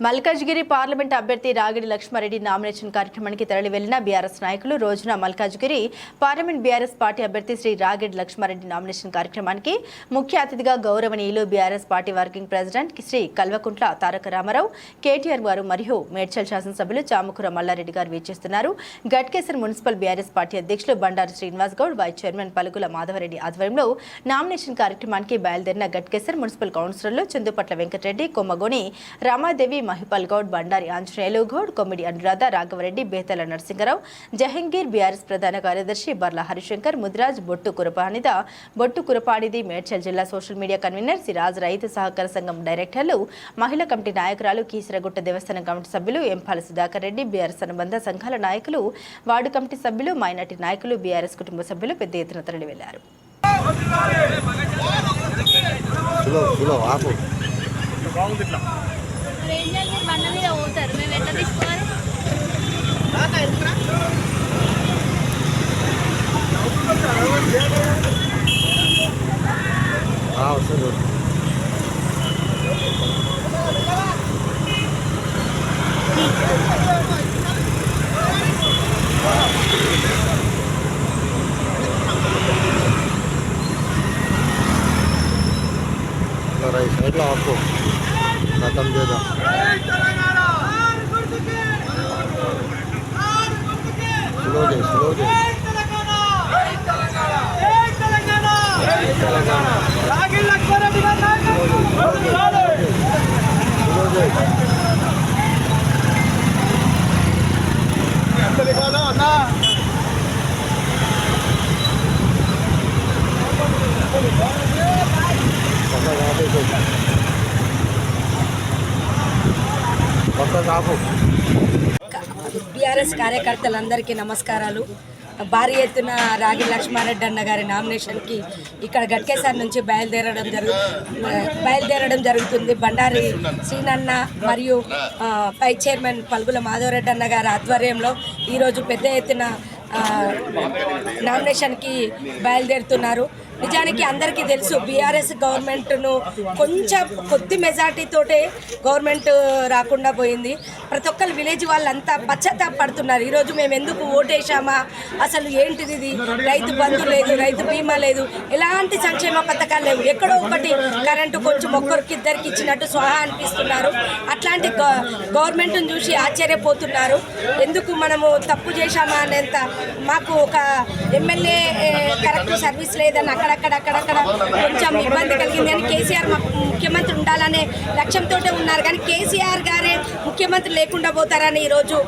Malkajgiri parliament అభ్యర్థి Ragidi Lakshma Reddy nomination కార్యక్రమానికి తరలి వెళ్ళిన బీఆర్ఎస్ నాయకులు రోజున మల్కాజ్గిరి పార్లమెంట్ బీఆర్ఎస్ పార్టీ అభ్యర్థి శ్రీ రాగిడి లక్ష్మారెడ్డి నామినేషన్ కార్యక్రమానికి ముఖ్య అతిథిగా గౌరవనీయులు BRS party working president Shri Kalvakuntla Taraka Rama Rao KTR గారు మరియు మేడ్చల్ శాసనసభ్యులు చాముకుర మల్లారెడ్డి గారు వీక్షిస్తున్నారు. గట్కేసర్ మున్సిపల్ బీఆర్ఎస్ పార్టీ అధ్యక్షులు బండారు శ్రీనివాస్ గౌడ్ వైస్ చైర్మన్ పలుకుల మాధవరెడ్డి ఆధ్వర్యంలో నామినేషన్ కార్యక్రమానికి బయలుదేరిన గట్కేసర్ మున్సిపల్ కౌన్సిలర్లు చందుపట్ల వెంకటరెడ్డి కొమ్మగోని రామాదేవి మహిపాల్ గౌడ్ బండారి ఆంజనేయులు గౌడ్ కొమ్మిడి అనురాధ రాఘవరెడ్డి బేతల నరసింగరావు జహంగీర్ బీఆర్ఎస్ ప్రధాన కార్యదర్శి బర్ల హరిశంకర్ ముదిరాజ్ బొట్టు కురపానిద బొట్టు కురపాడిది మేడ్చల్ జిల్లా సోషల్ మీడియా కన్వీనర్ సిరాజ్ రైతు సహకార సంఘం డైరెక్టర్లు మహిళా కమిటీ నాయకురాలు కీసరగుట్ట దేవస్థానం కమిటీ సభ్యులు ఎంపాల సుధాకర్ రెడ్డి బీఆర్ఎస్ అనుబంధ సంఘాల నాయకులు వార్డు కమిటీ సభ్యులు మైనార్టీ నాయకులు బీఆర్ఎస్ కుటుంబ సభ్యులు పెద్ద ఎత్తున తరలి వెళ్ళారు సులో సులో ఏం చేయాలి మీరు బండ మీద పోతారు. మేము ఎట్లా తీసుకోవాలి? দাম দিয়ে দাও। স্লো బీఆర్ఎస్ కార్యకర్తలందరికీ నమస్కారాలు. భారీ ఎత్తున రాగి లక్ష్మారెడ్డి అన్న గారి నామినేషన్కి ఇక్కడ గట్కేసార్ నుంచి బయలుదేరడం జరుగు బయలుదేరడం జరుగుతుంది. బండారి శ్రీనన్న మరియు పై చైర్మన్ పల్గుల మాధవరెడ్డి అన్న గారి ఆధ్వర్యంలో ఈరోజు పెద్ద ఎత్తున నామినేషన్కి బయలుదేరుతున్నారు. నిజానికి అందరికీ తెలుసు బీఆర్ఎస్ గవర్నమెంట్ను కొంచెం కొద్ది మెజార్టీతోటే గవర్నమెంట్ రాకుండా పోయింది. ప్రతి ఒక్కరు విలేజ్ వాళ్ళంతా పశ్చాత్తాప పడుతున్నారు ఈరోజు మేము ఎందుకు ఓటేసామా అసలు ఏంటిది ఇది? రైతు బంధు లేదు రైతు బీమా లేదు. ఎలాంటి సంక్షేమ పథకాలు లేవు. ఎక్కడో ఒకటి కరెంటు కొంచెం ఒక్కరికి ఇద్దరికి ఇచ్చినట్టు స్వాహా అనిపిస్తున్నారు. అట్లాంటి గ- గవర్నమెంట్ను చూసి ఆశ్చర్యపోతున్నారు. ఎందుకు మనము తప్పు చేశామా అనేంత మాకు ఒక ఎమ్మెల్యే కరెక్ట్ సర్వీస్ లేదని అక్కడ అక్కడక్కడ కొంచెం ఇబ్బంది కలిగింది. అని కేసీఆర్ ముఖ్యమంత్రి ఉండాలనే లక్ష్యంతో ఉన్నారు. కానీ కేసీఆర్ గారే ముఖ్యమంత్రి లేకుండా పోతారని ఈరోజు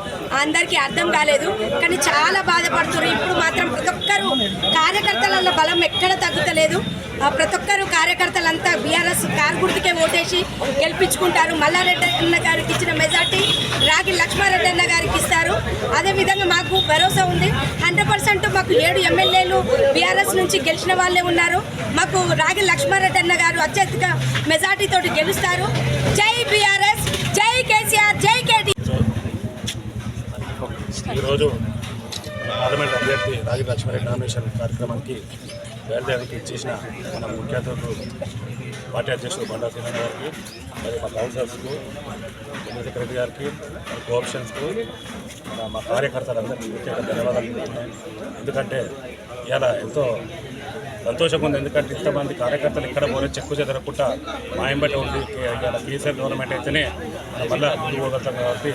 అందరికీ అర్థం కాలేదు. కానీ చాలా బాధపడుతున్నారు. ఇప్పుడు మాత్రం ప్రతి ఒక్కరు కార్యకర్తల బలం ఎక్కడ తగ్గుతలేదు. ప్రతి ఒక్కరు కార్యకర్తలంతా బీఆర్ఎస్ కారు గుర్తుకే ఓటేసి గెలిపించుకుంటారు. మల్లారెడ్డి అన్న గారికి ఇచ్చిన మెజార్టీ రాగి లక్ష్మారెడ్డి అన్న గారికి ఇస్తారు. అదేవిధంగా మాకు భరోసా ఉంది. హండ్రెడ్ పర్సెంట్ మాకు ఏడు ఎమ్మెల్యేలు బీఆర్ఎస్ నుంచి గెలిచిన వాళ్ళే ఉన్నారు. మాకు రాగి లక్ష్మారెడ్డి అన్న గారు అత్యధిక మెజార్టీతో గెలుస్తారు. జై బీఆర్ఎస్ జై కేసీఆర్ జై కేటీ. ఈరోజు పార్లమెంట్ అభ్యర్థి రాగి లక్ష్మారెడ్డి నామినేషన్ కార్యక్రమానికి బయలుదేరికి ఇచ్చేసిన మన ముఖ్య అతిథులు పార్టీ అధ్యక్షుడు బండా శ్రీనాథ్ గారికి మరి మా కౌన్సిలర్స్కు జనరల్ సెక్రటరీ గారికి మన కోఆప్షన్స్కు మా కార్యకర్తలందరికీ ప్రత్యేక ధన్యవాదాలు ఎందుకంటే ఇలా ఎంతో సంతోషంగా ఉంది ఎందుకంటే ఇంతమంది కార్యకర్తలు ఇక్కడ పోలే చెక్కు చెదరకుండా మాయంబట్టి ఉంది ఇలా కేసీఆర్ గవర్నమెంట్ అయితేనే మళ్ళీ ముందుకు పోగలుగుతాం కాబట్టి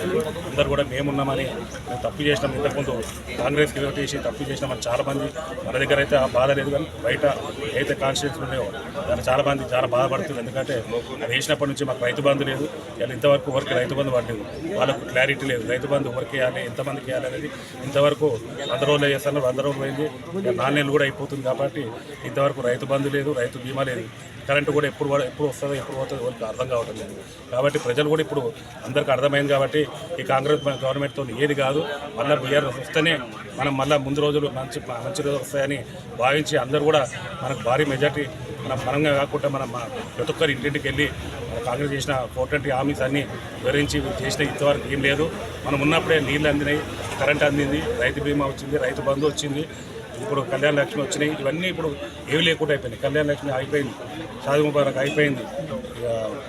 అందరూ కూడా మేమున్నామని మేము తప్పు చేసినాం. ఇంతకుముందు కాంగ్రెస్కి ఓటేసి తప్పు చేసినామని చాలామంది మన దగ్గర అయితే ఆ బాధ లేదు కానీ బయట ఏదైతే కాన్స్టిట్యూన్స్ ఉన్నాయో దాన్ని చాలా మంది చాలా బాధపడుతుంది ఎందుకంటే అది వేసినప్పటి నుంచి మాకు రైతు బంధు లేదు. ఇలా ఇంతవరకు ఎవరికి రైతు బంధు పడలేదు. వాళ్ళకు క్లారిటీ లేదు. రైతు బంధు ఎవరికి వేయాలి ఎంతమందికి వేయాలి అనేది ఇంతవరకు వంద రోజులు చేస్తున్నారు. వంద రోజులు పోయింది. ఇక నాలుగు నెలలు కూడా అయిపోతుంది కాబట్టి ఇంతవరకు రైతు బంధు లేదు రైతు బీమా లేదు. కరెంటు కూడా ఎప్పుడు ఎప్పుడు వస్తుందో ఎప్పుడు పోతుందో వాళ్ళకి అర్థం కావటం లేదు. కాబట్టి ప్రజలు కూడా ఇప్పుడు అందరికీ అర్థమైంది కాబట్టి ఈ కాంగ్రెస్ గవర్నమెంట్తో ఏది కాదు మళ్ళీ బీఆర్ఎస్ వస్తేనే మనం మళ్ళీ ముందు రోజులు మంచి మంచి రోజులు వస్తాయని భావించి అందరూ కూడా మనకు భారీ మెజార్టీ మన పరంగా కాకుండా మనం మా ప్రతి ఒక్కరి ఇంటింటికి వెళ్ళి కాంగ్రెస్ చేసిన ఫోర్టెంటీ హామీస్ అన్ని వివరించి చేసిన ఇంతవరకు ఏం లేదు. మనం ఉన్నప్పుడే నీళ్ళు అందినాయి కరెంట్ అందింది రైతు బీమా వచ్చింది రైతు బంధు వచ్చింది ఇప్పుడు కళ్యాణ లక్ష్మి వచ్చినాయి ఇవన్నీ ఇప్పుడు ఏవి లేకుండా అయిపోయినాయి. కళ్యాణ లక్ష్మి అయిపోయింది షాది ముబారక్ అయిపోయింది.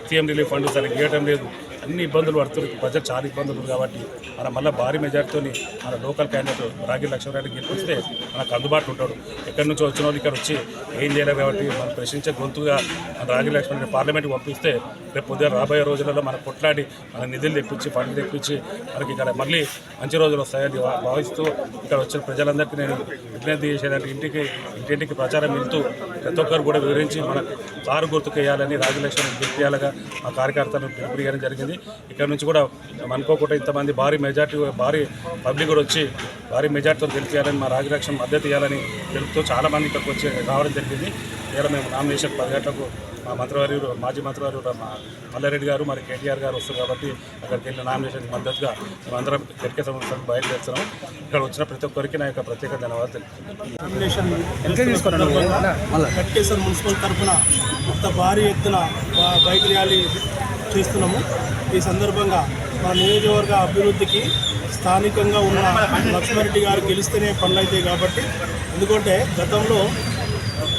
సీఎం రిలీఫ్ ఫండ్ సరిగ్గా ఇవ్వటం లేదు. అన్ని ఇబ్బందులు పడుతున్నారు. ప్రజలు చాలా ఇబ్బందులు కాబట్టి మన మళ్ళీ భారీ మెజార్టీతో మన లోకల్ క్యాండిడేట్ రాగి లక్ష్మణరెడ్డి గెలిపిస్తే మనకు అందుబాటులో ఉంటాడు. ఎక్కడి నుంచి వచ్చిన వాళ్ళు ఇక్కడ వచ్చి ఏం చేయలేరు కాబట్టి మనం ప్రశ్నించే గొంతుగా మన రాగి లక్ష్మణరెడ్డి పార్లమెంట్కి పంపిస్తే రేపు పొద్దున రాబోయే రోజులలో మనం కొట్లాడి మన నిధులు తెప్పించి ఫండ్లు తెప్పించి మనకి ఇక్కడ మళ్ళీ మంచి రోజులు వస్తాయని భావిస్తూ ఇక్కడ వచ్చిన ప్రజలందరికీ నేను విజ్ఞప్తి చేసేదంటే ఇంటికి ఇంటింటికి ప్రచారం వెళ్తూ ప్రతి ఒక్కరు కూడా వివరించి మనకు కారు గుర్తుకేయాలని వేయాలని రాజలక్ష్మి గెలిపించాలగా మా కార్యకర్తలు పిలుపునియడం జరిగింది. ఇక్కడ నుంచి కూడా అనుకోకుండా ఇంతమంది భారీ మెజార్టీ భారీ పబ్లిక్ కూడా వచ్చి భారీ మెజార్టీతో గెలిపించాలని మా రాజలక్ష్మి మద్దతు ఇవ్వాలని తెలుపుతూ చాలామంది ఇక్కడికి వచ్చి రావడం జరిగింది. ఇలా మేము నామినేషన్ పది గంటలకు మా మంత్రివర్యులు మాజీ మంత్రివర్యులు మా మల్లారెడ్డి గారు మరి కేటీఆర్ గారు వస్తారు కాబట్టి అక్కడికి వెళ్ళిన నామినేషన్ మద్దతుగా మేమందరం గట్టిక సంవత్సరం బయలుదేరుతున్నాం. ఇక్కడ వచ్చిన ప్రతి ఒక్కరికి నా యొక్క ప్రత్యేక ధన్యవాదాలు. మున్సిపల్ తరఫున అంత భారీ ఎత్తున బైక్ ర్యాలీ చేస్తున్నాము. ఈ సందర్భంగా మన నియోజకవర్గ అభివృద్ధికి స్థానికంగా ఉన్న లక్ష్మారెడ్డి గారు గెలిస్తేనే పనులు అవుతాయి కాబట్టి ఎందుకంటే గతంలో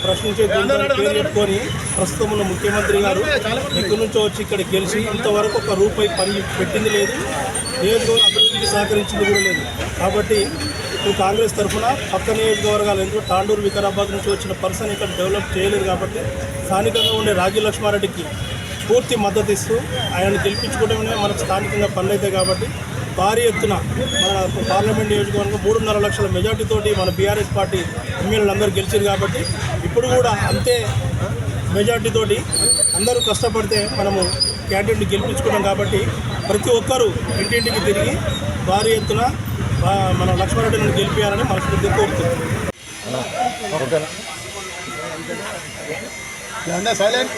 ప్రశ్నించే పేరు చెప్పుకొని ప్రస్తుతం ఉన్న ముఖ్యమంత్రి గారు ఎక్కడి నుంచో వచ్చి ఇక్కడ గెలిచి ఇంతవరకు ఒక రూపాయి పని పెట్టింది లేదు నియోజకవర్గ అభివృద్ధికి సహకరించింది కూడా లేదు. కాబట్టి ఇప్పుడు కాంగ్రెస్ తరఫున పక్క నియోజకవర్గాలు ఎందుకు తాండూరు వికారాబాద్ నుంచి వచ్చిన పర్సన్ ఇక్కడ డెవలప్ చేయలేదు కాబట్టి స్థానికంగా ఉండే రాజీ లక్ష్మారెడ్డికి పూర్తి మద్దతు ఇస్తూ ఆయనను గెలిపించుకోవడమే మనకు స్థానికంగా పనులైతే కాబట్టి భారీ ఎత్తున మన పార్లమెంట్ నియోజకవర్గం మూడున్నర లక్షల మెజార్టీతోటి మన బీఆర్ఎస్ పార్టీ ఎమ్మెల్యేలు అందరూ గెలిచారు కాబట్టి ఇప్పుడు కూడా అంతే మెజార్టీతోటి అందరూ కష్టపడితే మనము క్యాండిడేట్ని గెలిపించుకున్నాం కాబట్టి ప్రతి ఒక్కరూ ఇంటింటికి తిరిగి భారీ ఎత్తున మన లక్ష్మారెడ్డిని గెలిపించాలని మనస్ఫూర్తి కోరుతున్నాం. ఓకేనా? సైలెంట్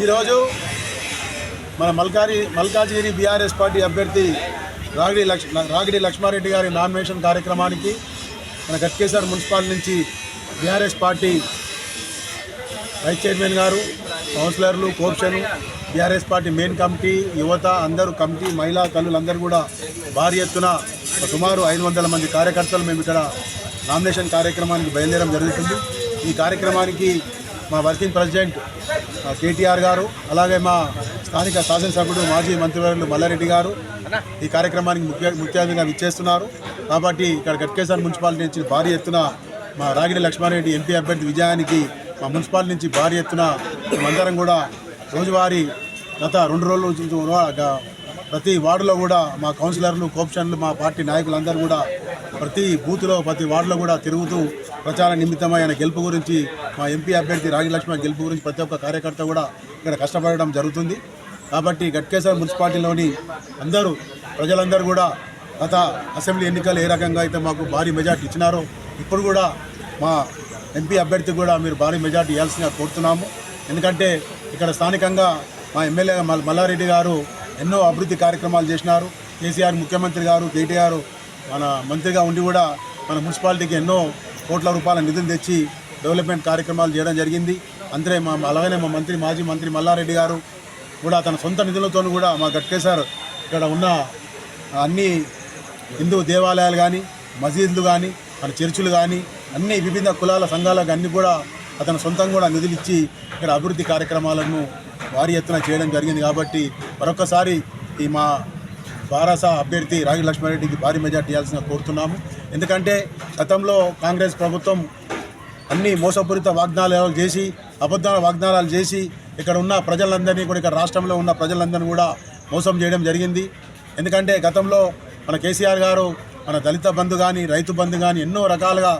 ఈరోజు మన మల్కారి మల్కాజిగిరి బీఆర్ఎస్ పార్టీ అభ్యర్థి రాగిడి లక్ష్ రాగిడి లక్ష్మారెడ్డి గారి నామినేషన్ కార్యక్రమానికి మన గట్కేశ్వర్ మున్సిపాల్ నుంచి BRS party vice chairman garu కౌన్సిలర్లు కోర్షన్ బీఆర్ఎస్ పార్టీ మెయిన్ కమిటీ యువత అందరూ కమిటీ మహిళా తల్లులందరూ కూడా భారీ ఎత్తున సుమారు ఐదు వందల మంది కార్యకర్తలు మేము ఇక్కడ నామినేషన్ కార్యక్రమానికి బయలుదేరడం జరుగుతుంది. ఈ కార్యక్రమానికి మా వర్కింగ్ ప్రెసిడెంట్ కేటీఆర్ గారు అలాగే మా స్థానిక శాసనసభ్యుడు మాజీ మంత్రివర్యులు మల్లారెడ్డి గారు ఈ కార్యక్రమానికి ముఖ్య ముఖ్యంగా విచ్చేస్తున్నారు. కాబట్టి ఇక్కడ గట్కేశ్వర మున్సిపాలిటీ నుంచి భారీ ఎత్తున మా రాగిడి లక్ష్మారెడ్డి ఎంపీ అభ్యర్థి విజయానికి మా మున్సిపాలిటీ నుంచి భారీ ఎత్తున మేమందరం కూడా రోజువారీ గత రెండు రోజుల నుంచి ప్రతి వార్డులో కూడా మా కౌన్సిలర్లు కోప్షన్లు మా పార్టీ నాయకులందరూ కూడా ప్రతి బూత్లో ప్రతి వార్డులో కూడా తిరుగుతూ ప్రచార నిమిత్తమై ఆయన గెలుపు గురించి మా ఎంపీ అభ్యర్థి రాగి లక్ష్మణ గెలుపు గురించి ప్రతి ఒక్క కార్యకర్త కూడా ఇక్కడ కష్టపడడం జరుగుతుంది. కాబట్టి గట్కేశ్వర మున్సిపాలిటీలోని అందరూ ప్రజలందరూ కూడా గత అసెంబ్లీ ఎన్నికలు ఏ రకంగా అయితే మాకు భారీ మెజార్టీ ఇచ్చినారో ఇప్పుడు కూడా మా ఎంపీ అభ్యర్థి కూడా మీరు భారీ మెజార్టీ ఇవ్వాల్సిందిగా కోరుతున్నాము. ఎందుకంటే ఇక్కడ స్థానికంగా మా ఎమ్మెల్యే మల్లారెడ్డి గారు ఎన్నో అభివృద్ధి కార్యక్రమాలు చేసినారు. కేసీఆర్ ముఖ్యమంత్రి గారు కేటీఆర్ మన మంత్రిగా ఉండి కూడా మన మున్సిపాలిటీకి ఎన్నో కోట్ల రూపాయల నిధులు తెచ్చి డెవలప్మెంట్ కార్యక్రమాలు చేయడం జరిగింది. అంతే మా అలాగనే మా మంత్రి మాజీ మంత్రి మల్లారెడ్డి గారు కూడా తన సొంత నిధులతో కూడా మా గట్కేశ్వర్ ఇక్కడ ఉన్న అన్ని హిందూ దేవాలయాలు కానీ మసీదులు కానీ మన చర్చిలు కానీ అన్ని వివిధ కులాల సంఘాలకు అన్ని కూడా అతను సొంతంగా కూడా నిధులు ఇచ్చి ఇక్కడ అభివృద్ధి కార్యక్రమాలను భారీ ఎత్తున చేయడం జరిగింది కాబట్టి మరొకసారి ఈ మా బారాస అభ్యర్థి రాగి లక్ష్మారెడ్డికి భారీ మెజార్టీ ఇవ్వాల్సిన కోరుతున్నాము. ఎందుకంటే గతంలో కాంగ్రెస్ ప్రభుత్వం అన్ని మోసపూరిత వాగ్దానాలు చేసి అబద్ధాల వాగ్దానాలు చేసి ఇక్కడ ఉన్న ప్రజలందరినీ కూడా ఇక్కడ రాష్ట్రంలో ఉన్న ప్రజలందరినీ కూడా మోసం చేయడం జరిగింది. ఎందుకంటే గతంలో మన కేసీఆర్ గారు మన దళిత బంధు కానీ రైతు బంధు కానీ ఎన్నో రకాలుగా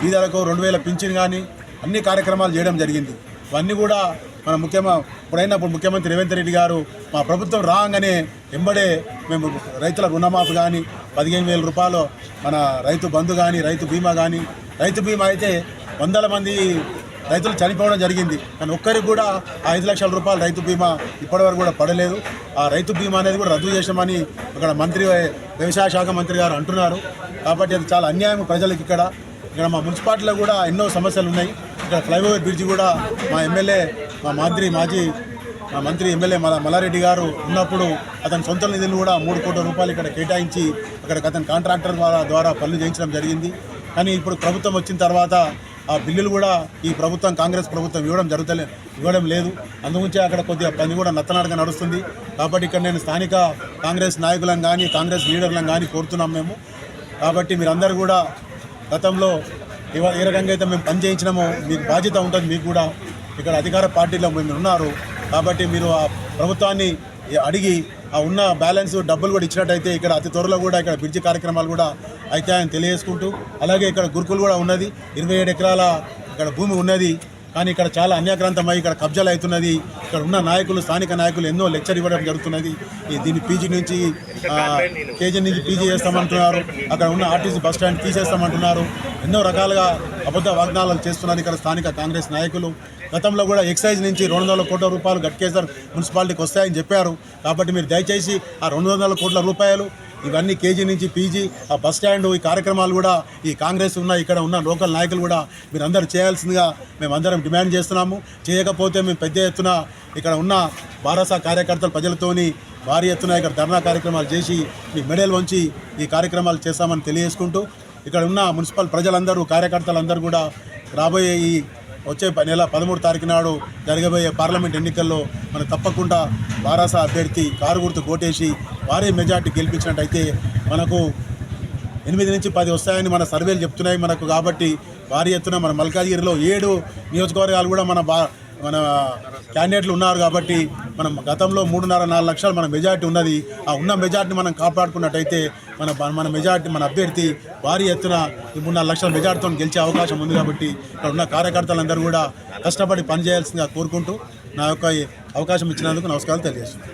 బీదలకు రెండు వేల పింఛన్ కానీ అన్ని కార్యక్రమాలు చేయడం జరిగింది. ఇవన్నీ కూడా మన ముఖ్యమ ఇప్పుడైనప్పుడు ముఖ్యమంత్రి రేవంత్ రెడ్డి గారు మా ప్రభుత్వం రాగానే వెంబడే మేము రైతుల రుణమాఫీ కానీ పదిహేను వేల రూపాయలు మన రైతు బంధు కానీ రైతు బీమా కానీ రైతు బీమా అయితే వందల మంది రైతులు చనిపోవడం జరిగింది. కానీ ఒక్కరికి కూడా ఆ ఐదు లక్షల రూపాయలు రైతు బీమా ఇప్పటివరకు కూడా పడలేదు. ఆ రైతు బీమా అనేది కూడా రద్దు చేసామని ఇక్కడ మంత్రి వ్యవసాయ శాఖ మంత్రి గారు అంటున్నారు. కాబట్టి అది చాలా అన్యాయం ప్రజలకు ఇక్కడ. ఇక్కడ మా మున్సిపాలిటీలో కూడా ఎన్నో సమస్యలు ఉన్నాయి. ఇక్కడ ఫ్లైఓవర్ బ్రిడ్జ్ కూడా మా ఎమ్మెల్యే మా మంత్రి మాజీ మా మంత్రి ఎమ్మెల్యే మల మల్లారెడ్డి గారు ఉన్నప్పుడు అతని సొంత నిధులు కూడా మూడు కోట్ల రూపాయలు ఇక్కడ కేటాయించి అక్కడ అతని కాంట్రాక్టర్ ద్వారా ద్వారా పనులు చేయించడం జరిగింది. కానీ ఇప్పుడు ప్రభుత్వం వచ్చిన తర్వాత ఆ బిల్లులు కూడా ఈ ప్రభుత్వం కాంగ్రెస్ ప్రభుత్వం ఇవ్వడం జరుగుతలే ఇవ్వడం లేదు. అందుగురించి అక్కడ కొద్దిగా పని కూడా నత్తనాడుగా నడుస్తుంది. కాబట్టి ఇక్కడ నేను స్థానిక కాంగ్రెస్ నాయకులను కానీ కాంగ్రెస్ లీడర్లను కానీ కోరుతున్నాం మేము. కాబట్టి మీరందరూ కూడా గతంలో ఇవాళ ఏ రకంగా అయితే మేము పని చేయించినామో మీకు బాధ్యత ఉంటుంది మీకు కూడా. ఇక్కడ అధికార పార్టీలో మీరు ఉన్నారు. కాబట్టి మీరు ఆ ప్రభుత్వాన్ని అడిగి ఆ ఉన్న బ్యాలెన్స్ డబ్బులు కూడా ఇచ్చినట్టయితే ఇక్కడ అతి త్వరలో కూడా ఇక్కడ బ్రిడ్జి కార్యక్రమాలు కూడా అయితే ఆయన తెలియజేసుకుంటూ అలాగే ఇక్కడ గురుకులు కూడా ఉన్నది. ఇరవై ఏడు ఎకరాల ఇక్కడ భూమి ఉన్నది. కానీ ఇక్కడ చాలా అన్యాక్రాంతమై ఇక్కడ కబ్జాలు అవుతున్నది. ఇక్కడ ఉన్న నాయకులు స్థానిక నాయకులు ఎన్నో లెక్చర్ ఇవ్వడం జరుగుతున్నది. దీన్ని పీజీ నుంచి కేజీ నుంచి పీజీ చేస్తామంటున్నారు. అక్కడ ఉన్న ఆర్టీసీ బస్ స్టాండ్ తీసేస్తామంటున్నారు. ఎన్నో రకాలుగా అబద్ధ వాగ్దానాలు చేస్తున్నారు ఇక్కడ స్థానిక కాంగ్రెస్ నాయకులు. గతంలో కూడా ఎక్సైజ్ నుంచి రెండు వందల కోట్ల రూపాయలు గట్కేసర్ మున్సిపాలిటీకి వస్తాయని చెప్పారు. కాబట్టి మీరు దయచేసి ఆ రెండు వందల కోట్ల రూపాయలు ఇవన్నీ కేజీ నుంచి పీజీ ఆ బస్ స్టాండ్ ఈ కార్యక్రమాలు కూడా ఈ కాంగ్రెస్ ఉన్న ఇక్కడ ఉన్న లోకల్ నాయకులు కూడా మీరు చేయాల్సిందిగా మేము అందరం డిమాండ్ చేస్తున్నాము. చేయకపోతే మేము పెద్ద ఎత్తున ఇక్కడ ఉన్న బారాసా కార్యకర్తలు ప్రజలతోని భారీ ఎత్తున ఇక్కడ ధర్నా కార్యక్రమాలు చేసి మీ మెడల్ వంచి ఈ కార్యక్రమాలు చేస్తామని తెలియజేసుకుంటూ ఇక్కడ ఉన్న మున్సిపల్ ప్రజలందరూ కార్యకర్తలందరూ కూడా రాబోయే ఈ వచ్చే ప- నెల పదమూడు తారీఖు నాడు జరగబోయే పార్లమెంట్ ఎన్నికల్లో మనం తప్పకుండా వారాస అభ్యర్థి కారు గుర్తు కోటేసి భారీ మెజార్టీ గెలిపించినట్టయితే మనకు ఎనిమిది నుంచి పది వస్తాయని మన సర్వేలు చెప్తున్నాయి మనకు కాబట్టి భారీ ఎత్తున మన మల్కాజ్గిరిలో ఏడు నియోజకవర్గాలు కూడా మన బా మన క్యాండిడేట్లు ఉన్నారు కాబట్టి మనం గతంలో మూడున్నర నాలుగు లక్షలు మన మెజార్టీ ఉన్నది. ఆ ఉన్న మెజార్టీని మనం కాపాడుకున్నట్టయితే మన మన మెజార్టీ మన అభ్యర్థి భారీ ఎత్తున ఈ నాలుగు లక్షల మెజార్టీతో గెలిచే అవకాశం ఉంది కాబట్టి ఇక్కడ ఉన్న కార్యకర్తలందరూ కూడా కష్టపడి పనిచేయాల్సిందిగా కోరుకుంటూ నా యొక్క అవకాశం ఇచ్చినందుకు నమస్కారాలు తెలియజేస్తున్నాను.